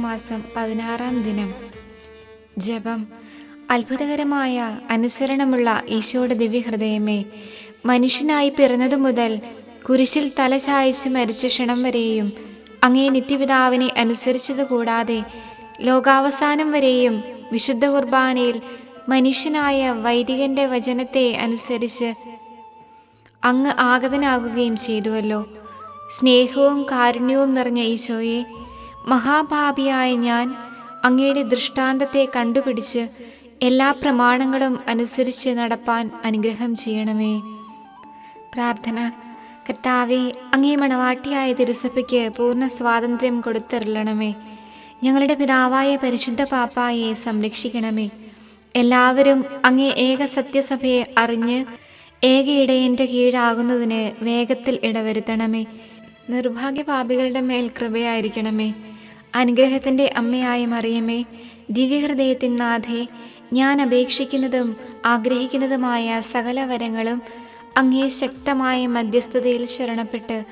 മാസം പതിനാറാം ദിനം. ജപം. അത്ഭുതകരമായ അനുസരണമുള്ള ഈശോയുടെ ദിവ്യഹൃദയമേ മനുഷ്യനായി പിറന്നതു മുതൽ കുരിശിൽ തല ചായച്ച് മരിച്ച ക്ഷണം വരെയും അങ്ങേ നിത്യപിതാവിനെ അനുസരിച്ചത് കൂടാതെ ലോകാവസാനം വരെയും വിശുദ്ധ കുർബാനയിൽ മനുഷ്യനായ വൈദികന്റെ വചനത്തെ അനുസരിച്ച് അങ്ങ് ആഗതനാകുകയും ചെയ്തുവല്ലോ. സ്നേഹവും കാരുണ്യവും നിറഞ്ഞ ഈശോയെ മഹാഭാപിയായ ഞാൻ അങ്ങയുടെ ദൃഷ്ടാന്തത്തെ കണ്ടുപിടിച്ച് എല്ലാ പ്രമാണങ്ങളും അനുസരിച്ച് നടപ്പാൻ അനുഗ്രഹം ചെയ്യണമേ. പ്രാർത്ഥന. കർത്താവെ അങ്ങേ മണവാട്ടിയായ തിരുസഭയ്ക്ക് പൂർണ സ്വാതന്ത്ര്യം കൊടുത്തരുളണമേ ഞങ്ങളുടെ പിതാവായ പരിശുദ്ധ പാപ്പായെ സംരക്ഷിക്കണമേ. എല്ലാവരും അങ്ങേ ഏക സത്യസഭയെ അറിഞ്ഞ് ഏക ഇടയന്റെ കീഴാകുന്നതിന് വേഗത്തിൽ ഇടവരുത്തണമേ. നിർഭാഗ്യപാപികളുടെ മേൽ കൃപയായിരിക്കണമേ. അനുഗ്രഹത്തിന്റെ അമ്മയായ മറിയമേ ദിവ്യഹൃദയത്തിൻ നാഥേ ഞാൻ അപേക്ഷിക്കുന്നതും ആഗ്രഹിക്കുന്നതുമായ സകല വരങ്ങളും അങ്ങേ ശക്തമായ മധ്യസ്ഥതയിൽ ശരണപ്പെട്ട്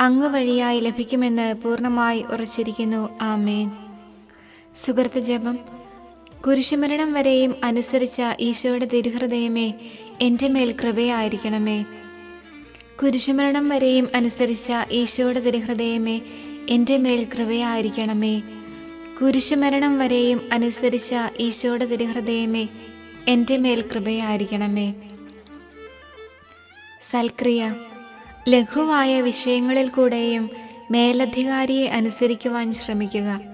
അങ്ങ് വഴിയായി ലഭിക്കുമെന്ന് പൂർണമായി ഉറച്ചിരിക്കുന്നു. ആമേൻ. സുഹൃത്ത് ജപം. കുരിശുമരണം വരെയും അനുസരിച്ച ഈശോയുടെ തിരുഹൃദയമേ എന്റെ മേൽ കൃപയായിരിക്കണമേ. കുരിശുമരണം വരെയും അനുസരിച്ച ഈശോയുടെ തിരുഹൃദയമേ എന്റെ മേൽ കൃപയായിരിക്കണമേ. കുരിശുമരണം വരെയും അനുസരിച്ച ഈശോയുടെ തിരുഹൃദയമേ എന്റെ മേൽ കൃപയായിരിക്കണമേ. സൽക്രിയ ലഘുവായ വിഷയങ്ങളിൽ കൂടെയും മേലധികാരിയെ അനുസരിക്കുവാൻ ശ്രമിക്കുക.